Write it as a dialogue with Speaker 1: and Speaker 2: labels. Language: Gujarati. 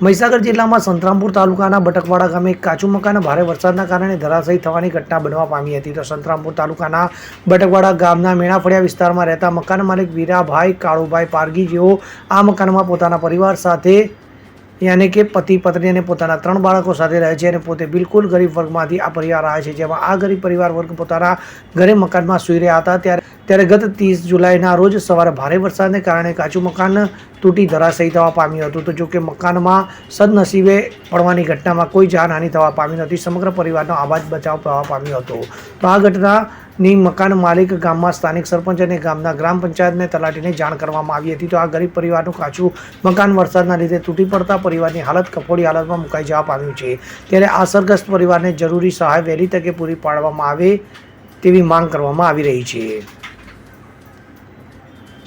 Speaker 1: મહીસાગર જિલ્લામાં સંતરામપુર તાલુકાના બટકવાડા ગામે કાચું મકાન ભારે વરસાદના કારણે ધરાશયી થવાની ઘટના બનવા પામી હતી. તો સંતરામપુર તાલુકાના બટકવાડા ગામના મેણાફળિયા વિસ્તારમાં રહેતા મકાન માલિક વીરાભાઈ કાળુભાઈ પારગી, જેઓ આ મકાનમાં પોતાના પરિવાર સાથે યાની કે પતિ, પત્ની અને પોતાના ત્રણ બાળકો સાથે રહે છે અને પોતે બિલકુલ ગરીબ વર્ગમાંથી આ પરિવાર આવે છે. જેમાં આ ગરીબ પરિવાર વર્ગ પોતાના ઘરે મકાનમાં સૂઈ રહ્યા હતા. ત્યારે ત્યારે ગત ત્રીસ જુલાઈના રોજ સવારે ભારે વરસાદને કારણે કાચું મકાન તૂટી ધરાશયી થવા પામ્યું હતું. તો જોકે મકાનમાં સદનસીબે પડવાની ઘટનામાં કોઈ જાનહાનિ થવા પામી નથી. સમગ્ર પરિવારનો આવાજ બચાવ થવા પામ્યો હતો. તો આ ઘટનાની મકાન માલિક ગામમાં સ્થાનિક સરપંચ અને ગામના ગ્રામ પંચાયતને તલાટીને જાણ કરવામાં આવી હતી. તો આ ગરીબ પરિવારનું કાચું મકાન વરસાદના લીધે તૂટી પડતા પરિવારની હાલત કફોડી હાલતમાં મુકાઈ જવા પામ્યું છે. ત્યારે અસરગ્રસ્ત પરિવારને જરૂરી સહાય વહેલી તકે પૂરી પાડવામાં આવે તેવી માંગ કરવામાં આવી રહી છે.